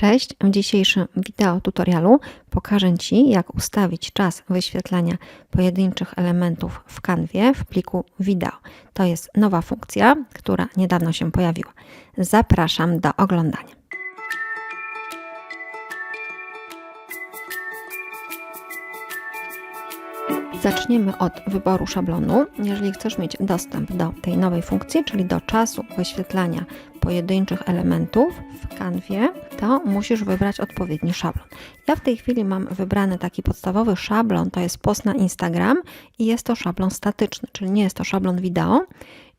Cześć, w dzisiejszym wideo tutorialu pokażę Ci, jak ustawić czas wyświetlania pojedynczych elementów w kanwie w pliku wideo. To jest nowa funkcja, która niedawno się pojawiła. Zapraszam do oglądania. Zaczniemy od wyboru szablonu. Jeżeli chcesz mieć dostęp do tej nowej funkcji, czyli do czasu wyświetlania pojedynczych elementów w kanwie, to musisz wybrać odpowiedni szablon. Ja w tej chwili mam wybrany taki podstawowy szablon, to jest post na Instagram i jest to szablon statyczny, czyli nie jest to szablon wideo.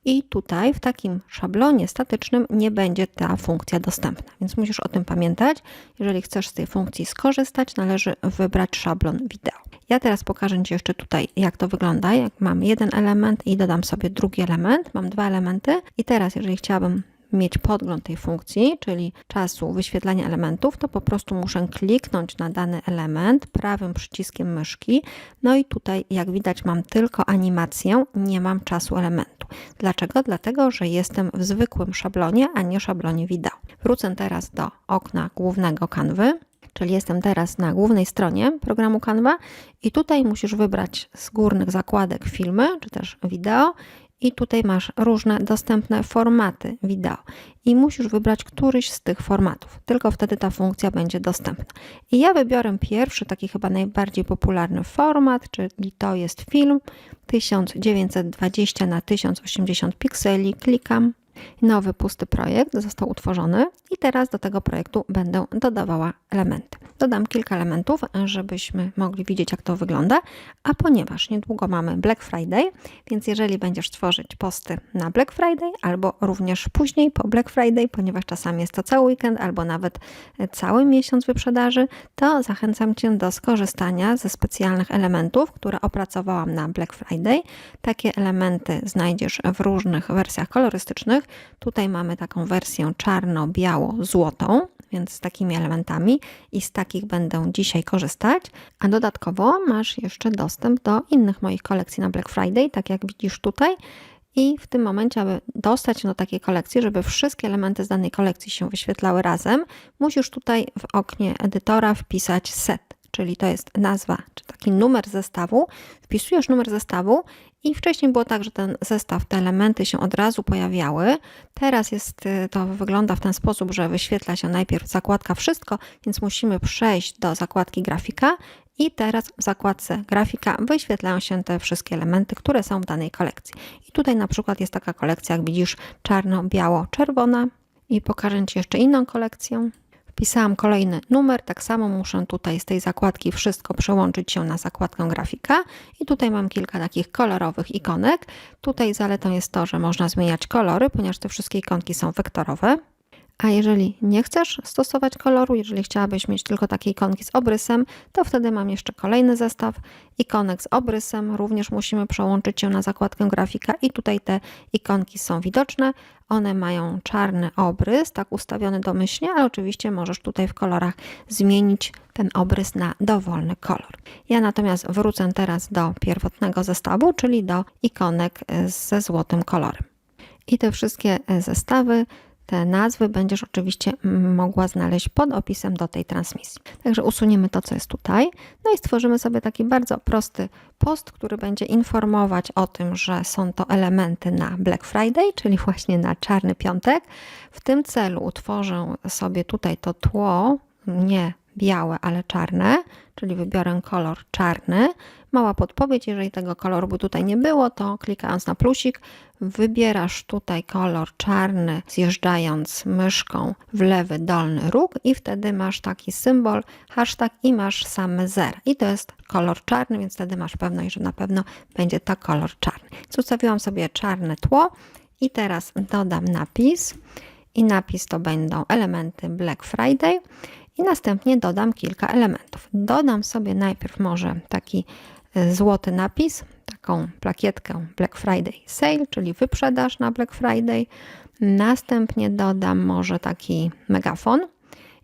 I tutaj w takim szablonie statycznym nie będzie ta funkcja dostępna, więc musisz o tym pamiętać. Jeżeli chcesz z tej funkcji skorzystać, należy wybrać szablon wideo. Ja teraz pokażę Ci jeszcze tutaj, jak to wygląda. Jak mam jeden element i dodam sobie drugi element, mam dwa elementy. I teraz, jeżeli chciałabym mieć podgląd tej funkcji, czyli czasu wyświetlania elementów, to po prostu muszę kliknąć na dany element prawym przyciskiem myszki. No i tutaj, jak widać, mam tylko animację, nie mam czasu elementu. Dlaczego? Dlatego, że jestem w zwykłym szablonie, a nie szablonie wideo. Wrócę teraz do okna głównego kanwy czyli jestem teraz na głównej stronie programu Canva i tutaj musisz wybrać z górnych zakładek filmy, czy też wideo i tutaj masz różne dostępne formaty wideo i musisz wybrać któryś z tych formatów. Tylko wtedy ta funkcja będzie dostępna. I ja wybiorę pierwszy, taki chyba najbardziej popularny format, czyli to jest film 1920 na 1080 pikseli. Klikam. Nowy pusty projekt został utworzony i teraz do tego projektu będę dodawała elementy. Dodam kilka elementów, żebyśmy mogli widzieć, jak to wygląda, a ponieważ niedługo mamy Black Friday, więc jeżeli będziesz tworzyć posty na Black Friday albo również później po Black Friday, ponieważ czasami jest to cały weekend albo nawet cały miesiąc wyprzedaży, to zachęcam Cię do skorzystania ze specjalnych elementów, które opracowałam na Black Friday. Takie elementy znajdziesz w różnych wersjach kolorystycznych. Tutaj mamy taką wersję czarno-biało-złotą, więc z takimi elementami i z takich będę dzisiaj korzystać. A dodatkowo masz jeszcze dostęp do innych moich kolekcji na Black Friday, tak jak widzisz tutaj. I w tym momencie, aby dostać do takiej kolekcji, żeby wszystkie elementy z danej kolekcji się wyświetlały razem, musisz tutaj w oknie edytora wpisać set, czyli to jest nazwa, czy taki numer zestawu. Wpisujesz numer zestawu i wcześniej było tak, że ten zestaw, te elementy się od razu pojawiały. Teraz jest y, to wygląda w ten sposób, że wyświetla się najpierw zakładka wszystko, więc musimy przejść do zakładki grafika i teraz w zakładce grafika wyświetlają się te wszystkie elementy, które są w danej kolekcji. I tutaj na przykład jest taka kolekcja, jak widzisz, czarno-biało-czerwona. I pokażę Ci jeszcze inną kolekcję. Wpisałam kolejny numer, tak samo muszę tutaj z tej zakładki wszystko przełączyć się na zakładkę grafika i tutaj mam kilka takich kolorowych ikonek. Tutaj zaletą jest to, że można zmieniać kolory, ponieważ te wszystkie ikonki są wektorowe. A jeżeli nie chcesz stosować koloru, jeżeli chciałabyś mieć tylko takie ikonki z obrysem, to wtedy mam jeszcze kolejny zestaw ikonek z obrysem. Również musimy przełączyć się na zakładkę grafika i tutaj te ikonki są widoczne. One mają czarny obrys, tak ustawiony domyślnie, ale oczywiście możesz tutaj w kolorach zmienić ten obrys na dowolny kolor. Ja natomiast wrócę teraz do pierwotnego zestawu, czyli do ikonek ze złotym kolorem. I te wszystkie zestawy te nazwy będziesz oczywiście mogła znaleźć pod opisem do tej transmisji. Także usuniemy to, co jest tutaj. No i stworzymy sobie taki bardzo prosty post, który będzie informować o tym, że są to elementy na Black Friday, czyli właśnie na czarny piątek. W tym celu utworzę sobie tutaj to tło, nie białe, ale czarne, czyli wybiorę kolor czarny. Mała podpowiedź, jeżeli tego koloru by tutaj nie było, to klikając na plusik, wybierasz tutaj kolor czarny, zjeżdżając myszką w lewy dolny róg i wtedy masz taki symbol, hashtag i masz same zera. I to jest kolor czarny, więc wtedy masz pewność, że na pewno będzie to kolor czarny. Więc ustawiłam sobie czarne tło i teraz dodam napis i napis to będą elementy Black Friday i następnie dodam kilka elementów. Dodam sobie najpierw może taki e, złoty napis, taką plakietkę Black Friday Sale, czyli wyprzedaż na Black Friday. Następnie dodam może taki megafon.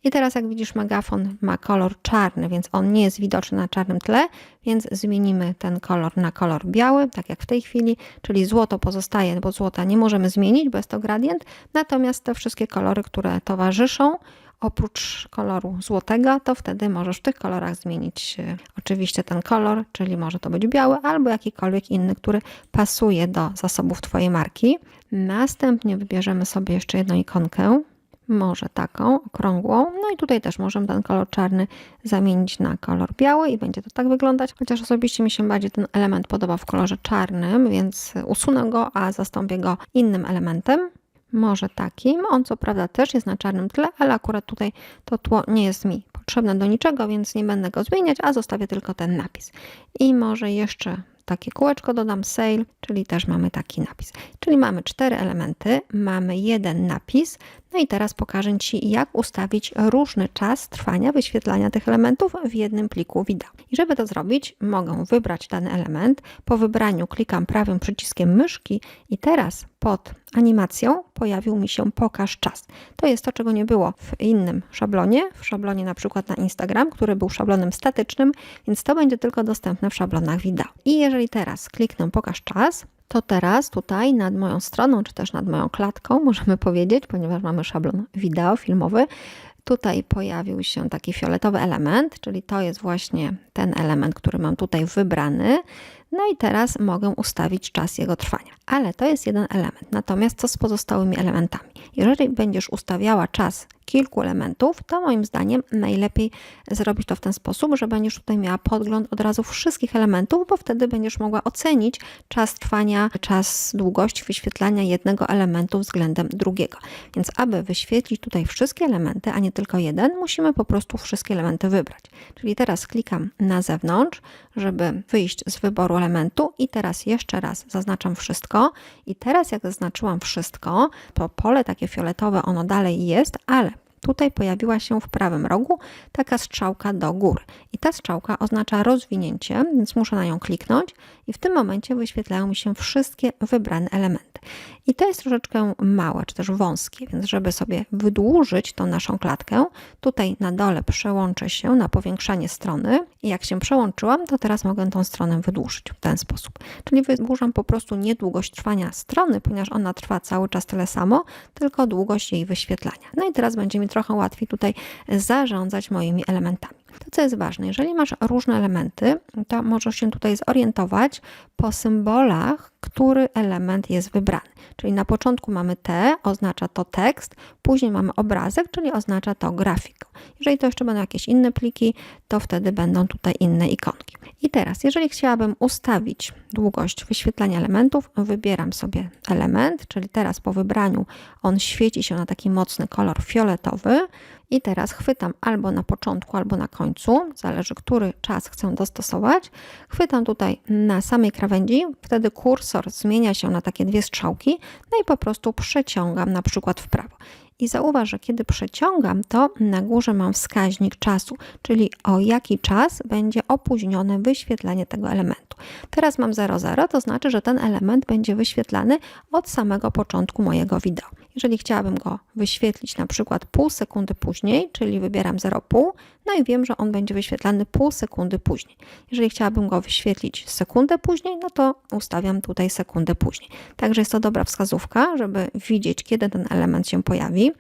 I teraz jak widzisz megafon ma kolor czarny, więc on nie jest widoczny na czarnym tle, więc zmienimy ten kolor na kolor biały, tak jak w tej chwili, czyli złoto pozostaje, bo złota nie możemy zmienić, bo jest to gradient, natomiast te wszystkie kolory, które towarzyszą, oprócz koloru złotego, to wtedy możesz w tych kolorach zmienić e, oczywiście ten kolor, czyli może to być biały albo jakikolwiek inny, który pasuje do zasobów Twojej marki. Następnie wybierzemy sobie jeszcze jedną ikonkę, może taką okrągłą. No i tutaj też możemy ten kolor czarny zamienić na kolor biały i będzie to tak wyglądać. Chociaż osobiście mi się bardziej ten element podoba w kolorze czarnym, więc usunę go, a zastąpię go innym elementem. Może takim. On co prawda też jest na czarnym tle, ale akurat tutaj to tło nie jest mi potrzebne do niczego, więc nie będę go zmieniać, a zostawię tylko ten napis. I może jeszcze takie kółeczko dodam sale, czyli też mamy taki napis. Czyli mamy cztery elementy, mamy jeden napis, no i teraz pokażę Ci, jak ustawić różny czas trwania wyświetlania tych elementów w jednym pliku wideo. I żeby to zrobić, mogę wybrać dany element. Po wybraniu klikam prawym przyciskiem myszki i teraz pod animacją pojawił mi się pokaż czas. To jest to, czego nie było w innym szablonie, w szablonie na przykład na Instagram, który był szablonem statycznym, więc to będzie tylko dostępne w szablonach wideo. I jeżeli teraz kliknę pokaż czas, to teraz tutaj nad moją stroną, czy też nad moją klatką, możemy powiedzieć, ponieważ mamy szablon wideo, filmowy, tutaj pojawił się taki fioletowy element, czyli to jest właśnie ten element, który mam tutaj wybrany. No i teraz mogę ustawić czas jego trwania. Ale to jest jeden element. Natomiast co z pozostałymi elementami? Jeżeli będziesz ustawiała czas kilku elementów, to moim zdaniem najlepiej zrobić to w ten sposób, że będziesz tutaj miała podgląd od razu wszystkich elementów, bo wtedy będziesz mogła ocenić czas trwania, czas długości wyświetlania jednego elementu względem drugiego. Więc aby wyświetlić tutaj wszystkie elementy, a nie tylko jeden, musimy po prostu wszystkie elementy wybrać. Czyli teraz klikam na zewnątrz, żeby wyjść z wyboru elementu i teraz jeszcze raz zaznaczam wszystko i teraz jak zaznaczyłam wszystko, to pole takie fioletowe ono dalej jest, ale Tutaj pojawiła się w prawym rogu taka strzałka do góry. I ta strzałka oznacza rozwinięcie, więc muszę na nią kliknąć i w tym momencie wyświetlają mi się wszystkie wybrane elementy. I to jest troszeczkę małe, czy też wąskie, więc żeby sobie wydłużyć tą naszą klatkę, tutaj na dole przełączę się na powiększanie strony i jak się przełączyłam, to teraz mogę tą stronę wydłużyć w ten sposób. Czyli wydłużam po prostu nie długość trwania strony, ponieważ ona trwa cały czas tyle samo, tylko długość jej wyświetlania. No i teraz będzie mi trochę łatwiej tutaj zarządzać moimi elementami. To, co jest ważne, jeżeli masz różne elementy, to możesz się tutaj zorientować po symbolach, który element jest wybrany. Czyli na początku mamy T, oznacza to tekst, później mamy obrazek, czyli oznacza to grafikę. Jeżeli to jeszcze będą jakieś inne pliki, to wtedy będą tutaj inne ikonki. I teraz, jeżeli chciałabym ustawić długość wyświetlania elementów, wybieram sobie element, czyli teraz po wybraniu on świeci się na taki mocny kolor fioletowy. I teraz chwytam albo na początku, albo na końcu, zależy który czas chcę dostosować. Chwytam tutaj na samej krawędzi, wtedy kursor zmienia się na takie dwie strzałki, no i po prostu przeciągam na przykład w prawo. I zauważ, że kiedy przeciągam, to na górze mam wskaźnik czasu, czyli o jaki czas będzie opóźnione wyświetlenie tego elementu. Teraz mam 00, to znaczy, że ten element będzie wyświetlany od samego początku mojego wideo. Jeżeli chciałabym go wyświetlić na przykład pół sekundy później, czyli wybieram 0,5, no i wiem, że on będzie wyświetlany pół sekundy później. Jeżeli chciałabym go wyświetlić sekundę później, no to ustawiam tutaj sekundę później. Także jest to dobra wskazówka, żeby widzieć, kiedy ten element się pojawi.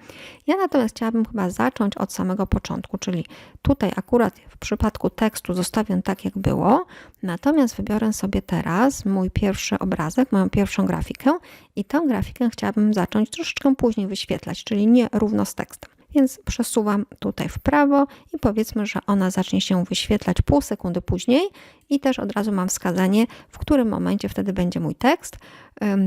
Ja natomiast chciałabym chyba zacząć od samego początku, czyli tutaj akurat w przypadku tekstu zostawię tak, jak było, natomiast wybiorę sobie teraz mój pierwszy obrazek, moją pierwszą grafikę i tę grafikę chciałabym zacząć troszeczkę później wyświetlać, czyli nie równo z tekstem. Więc przesuwam tutaj w prawo i powiedzmy, że ona zacznie się wyświetlać pół sekundy później i też od razu mam wskazanie, w którym momencie wtedy będzie mój tekst.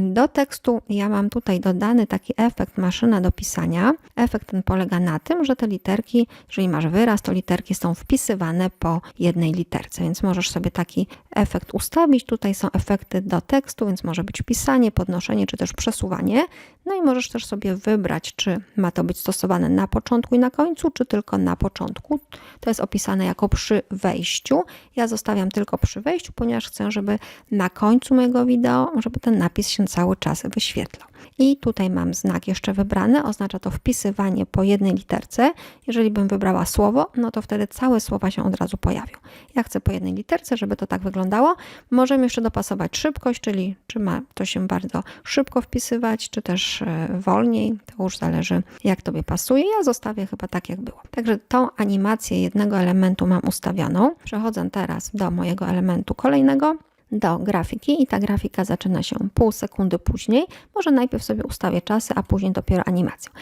Do tekstu ja mam tutaj dodany taki efekt maszyna do pisania. Efekt ten polega na tym, że te literki, jeżeli masz wyraz, to literki są wpisywane po jednej literce, więc możesz sobie taki efekt ustawić. Tutaj są efekty do tekstu, więc może być pisanie, podnoszenie czy też przesuwanie. No i możesz też sobie wybrać, czy ma to być stosowane na początku i na końcu, czy tylko na początku. To jest opisane jako przy wejściu. Ja zostawiam tylko przy wejściu, ponieważ chcę, żeby na końcu mojego wideo, żeby ten napis napis się cały czas wyświetlał. I tutaj mam znak jeszcze wybrany, oznacza to wpisywanie po jednej literce. Jeżeli bym wybrała słowo, no to wtedy całe słowa się od razu pojawią. Ja chcę po jednej literce, żeby to tak wyglądało. Możemy jeszcze dopasować szybkość, czyli czy ma to się bardzo szybko wpisywać, czy też e, wolniej. To już zależy, jak Tobie pasuje. Ja zostawię chyba tak, jak było. Także tą animację jednego elementu mam ustawioną. Przechodzę teraz do mojego elementu kolejnego do grafiki i ta grafika zaczyna się pół sekundy później. Może najpierw sobie ustawię czasy, a później dopiero animacją.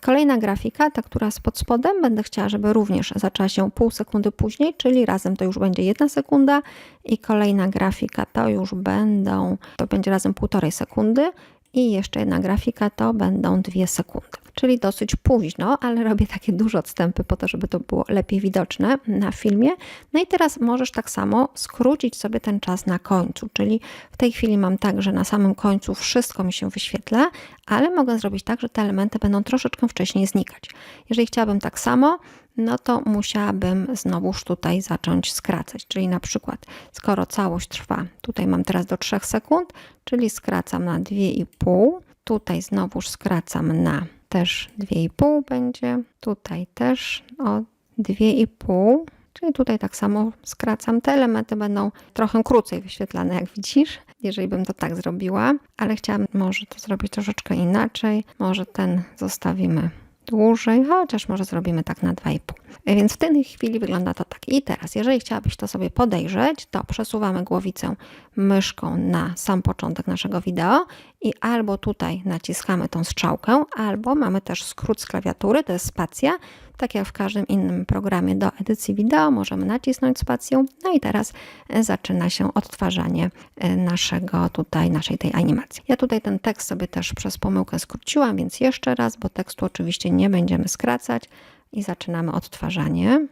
Kolejna grafika, ta która jest pod spodem, będę chciała, żeby również zaczęła się pół sekundy później, czyli razem to już będzie jedna sekunda i kolejna grafika to już będą, to będzie razem półtorej sekundy i jeszcze jedna grafika to będą dwie sekundy. Czyli dosyć późno, ale robię takie duże odstępy po to, żeby to było lepiej widoczne na filmie. No i teraz możesz tak samo skrócić sobie ten czas na końcu, czyli w tej chwili mam tak, że na samym końcu wszystko mi się wyświetla, ale mogę zrobić tak, że te elementy będą troszeczkę wcześniej znikać. Jeżeli chciałabym tak samo, no to musiałabym znowuż tutaj zacząć skracać. Czyli na przykład, skoro całość trwa, tutaj mam teraz do 3 sekund, czyli skracam na 2,5, tutaj znowuż skracam na też 2,5 będzie, tutaj też o 2,5, czyli tutaj tak samo skracam. Te elementy będą trochę krócej wyświetlane, jak widzisz, jeżeli bym to tak zrobiła, ale chciałam może to zrobić troszeczkę inaczej. Może ten zostawimy dłużej, chociaż może zrobimy tak na 2,5. Więc w tej chwili wygląda to tak. I teraz, jeżeli chciałabyś to sobie podejrzeć, to przesuwamy głowicę myszką na sam początek naszego wideo i albo tutaj naciskamy tą strzałkę, albo mamy też skrót z klawiatury, to jest spacja. Tak jak w każdym innym programie do edycji wideo, możemy nacisnąć spację. No i teraz zaczyna się odtwarzanie naszego tutaj, naszej tej animacji. Ja tutaj ten tekst sobie też przez pomyłkę skróciłam, więc jeszcze raz, bo tekstu oczywiście nie będziemy skracać i zaczynamy odtwarzanie.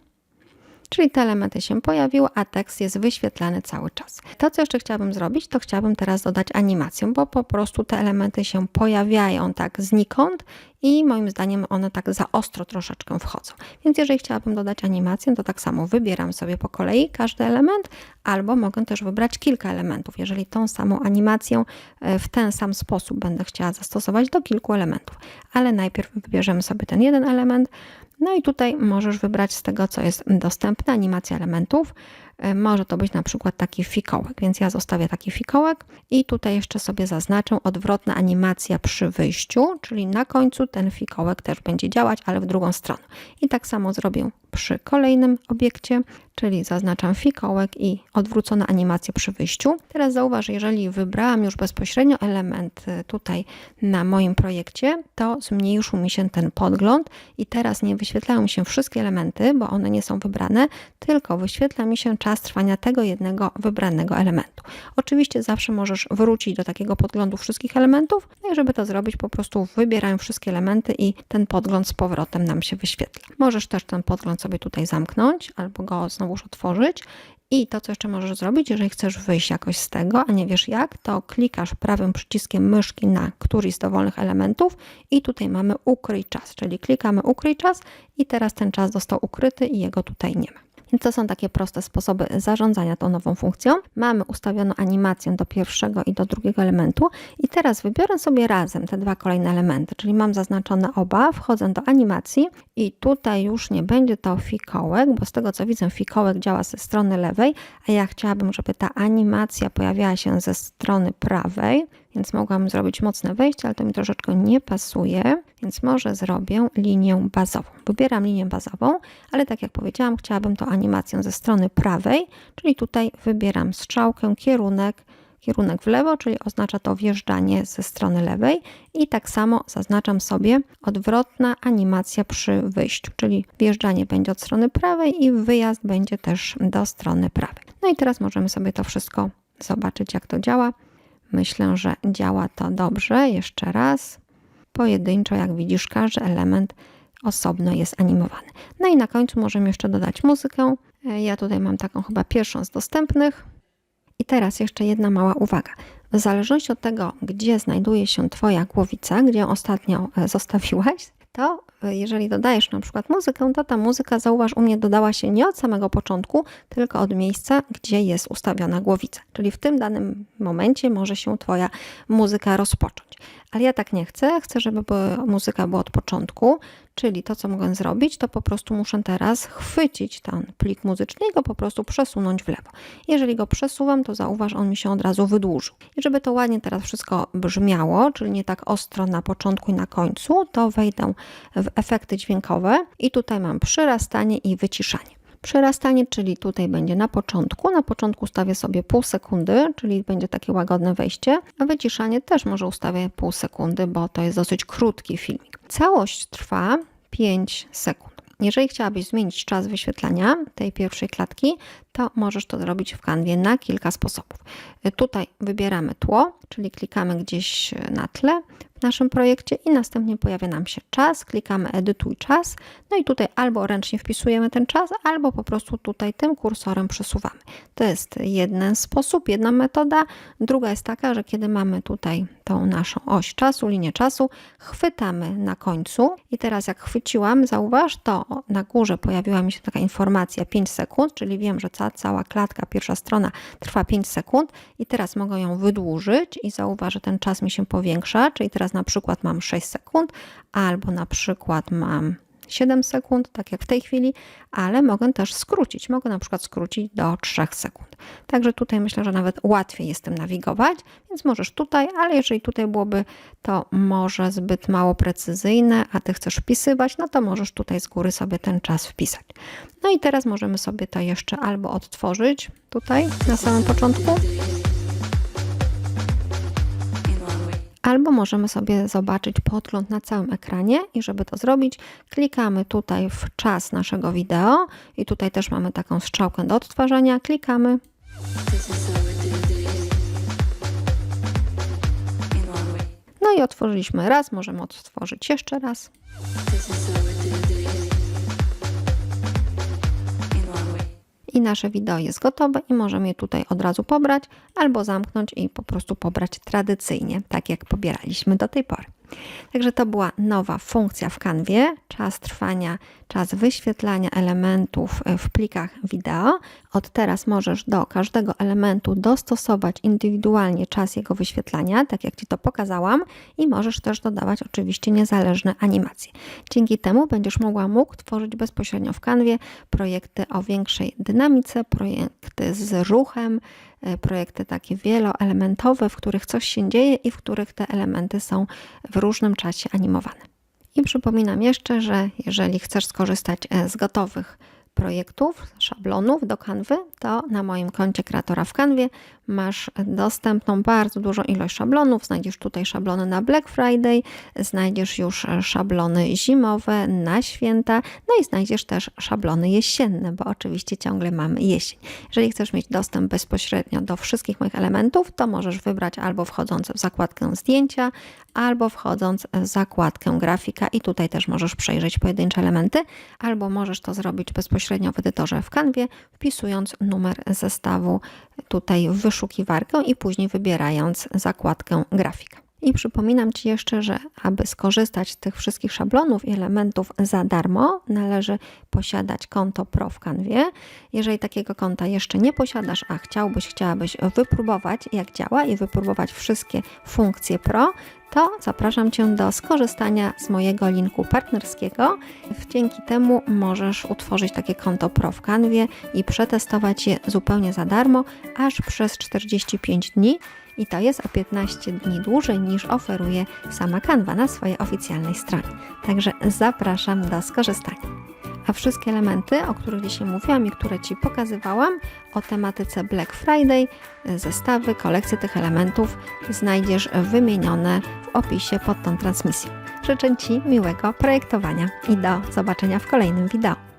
Czyli te elementy się pojawiły, a tekst jest wyświetlany cały czas. To, co jeszcze chciałabym zrobić, to chciałabym teraz dodać animację, bo po prostu te elementy się pojawiają tak znikąd i moim zdaniem one tak za ostro troszeczkę wchodzą. Więc jeżeli chciałabym dodać animację, to tak samo wybieram sobie po kolei każdy element, albo mogę też wybrać kilka elementów. Jeżeli tą samą animację e, w ten sam sposób będę chciała zastosować do kilku elementów, ale najpierw wybierzemy sobie ten jeden element, no i tutaj możesz wybrać z tego, co jest dostępne, animacja elementów. E, może to być na przykład taki fikołek, więc ja zostawię taki fikołek i tutaj jeszcze sobie zaznaczę odwrotna animacja przy wyjściu, czyli na końcu ten fikołek też będzie działać, ale w drugą stronę. I tak samo zrobię przy kolejnym obiekcie, czyli zaznaczam fikołek i odwrócona animacja przy wyjściu. Teraz zauważ, jeżeli wybrałam już bezpośrednio element y, tutaj na moim projekcie, to zmniejszył mi się ten podgląd i teraz nie wyświetlają się wszystkie elementy, bo one nie są wybrane, tylko wyświetla mi się czas trwania tego jednego wybranego elementu. Oczywiście zawsze możesz wrócić do takiego podglądu wszystkich elementów, no i żeby to zrobić, po prostu wybieram wszystkie elementy i ten podgląd z powrotem nam się wyświetla. Możesz też ten podgląd sobie tutaj zamknąć albo go znowuż otworzyć. I to, co jeszcze możesz zrobić, jeżeli chcesz wyjść jakoś z tego, a nie wiesz jak, to klikasz prawym przyciskiem myszki na któryś z dowolnych elementów i tutaj mamy ukryj czas, czyli klikamy ukryj czas i teraz ten czas został ukryty i jego tutaj nie ma. Więc to są takie proste sposoby zarządzania tą nową funkcją. Mamy ustawioną animację do pierwszego i do drugiego elementu. I teraz wybiorę sobie razem te dwa kolejne elementy, czyli mam zaznaczone oba, wchodzę do animacji i tutaj już nie będzie to fikołek, bo z tego co widzę fikołek działa ze strony lewej, a ja chciałabym, żeby ta animacja pojawiała się ze strony prawej, więc mogłam zrobić mocne wejście, ale to mi troszeczkę nie pasuje, więc może zrobię linię bazową. Wybieram linię bazową, ale tak jak powiedziałam, chciałabym to animacją ze strony prawej, czyli tutaj wybieram strzałkę, kierunek, kierunek w lewo, czyli oznacza to wjeżdżanie ze strony lewej i tak samo zaznaczam sobie odwrotna animacja przy wyjściu, czyli wjeżdżanie będzie od strony prawej i wyjazd będzie też do strony prawej. No i teraz możemy sobie to wszystko zobaczyć, jak to działa. Myślę, że działa to dobrze. Jeszcze raz. Pojedynczo, jak widzisz, każdy element osobno jest animowany. No i na końcu możemy jeszcze dodać muzykę. Ja tutaj mam taką chyba pierwszą z dostępnych. I teraz jeszcze jedna mała uwaga. W zależności od tego, gdzie znajduje się Twoja głowica, gdzie ją ostatnio e, zostawiłaś, to y, jeżeli dodajesz na przykład muzykę, to ta muzyka, zauważ, u mnie dodała się nie od samego początku, tylko od miejsca, gdzie jest ustawiona głowica. Czyli w tym danym momencie może się Twoja muzyka rozpocząć. Ale ja tak nie chcę. Chcę, żeby muzyka była od początku, czyli to, co mogę zrobić, to po prostu muszę teraz chwycić ten plik muzyczny i go po prostu przesunąć w lewo. Jeżeli go przesuwam, to zauważ, on mi się od razu wydłużył. I żeby to ładnie teraz wszystko brzmiało, czyli nie tak ostro na początku i na końcu, to wejdę w efekty dźwiękowe i tutaj mam przyrastanie i wyciszanie. Przyrastanie, czyli tutaj będzie na początku. Na początku ustawię sobie pół sekundy, czyli będzie takie łagodne wejście, a wyciszanie też może ustawię pół sekundy, bo to jest dosyć krótki filmik. Całość trwa 5 sekund. Jeżeli chciałabyś zmienić czas wyświetlania tej pierwszej klatki, to możesz to zrobić w kanwie na kilka sposobów. Tutaj wybieramy tło, czyli klikamy gdzieś na tle w naszym projekcie i następnie pojawia nam się czas, klikamy edytuj czas, no i tutaj albo ręcznie wpisujemy ten czas, albo po prostu tutaj tym kursorem przesuwamy. To jest jeden sposób, jedna metoda. Druga jest taka, że kiedy mamy tutaj tą naszą oś czasu, linię czasu, chwytamy na końcu i teraz jak chwyciłam, zauważ, to na górze pojawiła mi się taka informacja 5 sekund, czyli wiem, że ta cała klatka, pierwsza strona trwa 5 sekund i teraz mogę ją wydłużyć i zauważ, że ten czas mi się powiększa, czyli teraz na przykład mam 6 sekund, albo na przykład mam 7 sekund, tak jak w tej chwili, ale mogę też skrócić. Mogę na przykład skrócić do 3 sekund. Także tutaj myślę, że nawet łatwiej jest tym nawigować, więc możesz tutaj, ale jeżeli tutaj byłoby to może zbyt mało precyzyjne, a ty chcesz wpisywać, no to możesz tutaj z góry sobie ten czas wpisać. No i teraz możemy sobie to jeszcze albo odtworzyć tutaj na samym początku, albo możemy sobie zobaczyć podgląd na całym ekranie i żeby to zrobić, klikamy tutaj w czas naszego wideo i tutaj też mamy taką strzałkę do odtwarzania, klikamy. No i otworzyliśmy. Raz, możemy odtworzyć jeszcze raz. I nasze wideo jest gotowe i możemy je tutaj od razu pobrać albo zamknąć i po prostu pobrać tradycyjnie, tak jak pobieraliśmy do tej pory. Także to była nowa funkcja w kanwie, czas trwania, czas wyświetlania elementów w plikach wideo. Od teraz możesz do każdego elementu dostosować indywidualnie czas jego wyświetlania, tak jak Ci to pokazałam i możesz też dodawać oczywiście niezależne animacje. Dzięki temu będziesz mogła mógł tworzyć bezpośrednio w kanwie projekty o większej dynamice, projekty z ruchem, E, projekty takie wieloelementowe, w których coś się dzieje i w których te elementy są w różnym czasie animowane. I przypominam jeszcze, że jeżeli chcesz skorzystać e, z gotowych projektów, szablonów do kanwy, to na moim koncie kreatora w kanwie masz dostępną bardzo dużą ilość szablonów. Znajdziesz tutaj szablony na Black Friday, znajdziesz już szablony zimowe na święta, no i znajdziesz też szablony jesienne, bo oczywiście ciągle mamy jesień. Jeżeli chcesz mieć dostęp bezpośrednio do wszystkich moich elementów, to możesz wybrać albo wchodząc w zakładkę zdjęcia, albo wchodząc w zakładkę grafika i tutaj też możesz przejrzeć pojedyncze elementy, albo możesz to zrobić bezpośrednio w edytorze w kanwie, wpisując numer zestawu tutaj w wyszukiwarkę i później wybierając zakładkę grafika. I przypominam Ci jeszcze, że aby skorzystać z tych wszystkich szablonów i elementów za darmo, należy posiadać konto Pro w Canwie. Jeżeli takiego konta jeszcze nie posiadasz, a chciałbyś, chciałabyś wypróbować jak działa i wypróbować wszystkie funkcje Pro, to zapraszam Cię do skorzystania z mojego linku partnerskiego. Dzięki temu możesz utworzyć takie konto Pro w Canwie i przetestować je zupełnie za darmo, aż przez 45 dni i to jest o 15 dni dłużej niż oferuje sama Canva na swojej oficjalnej stronie. Także zapraszam do skorzystania. A wszystkie elementy, o których dzisiaj mówiłam i które Ci pokazywałam o tematyce Black Friday, zestawy, kolekcje tych elementów znajdziesz wymienione w opisie pod tą transmisją. Życzę Ci miłego projektowania i do zobaczenia w kolejnym wideo.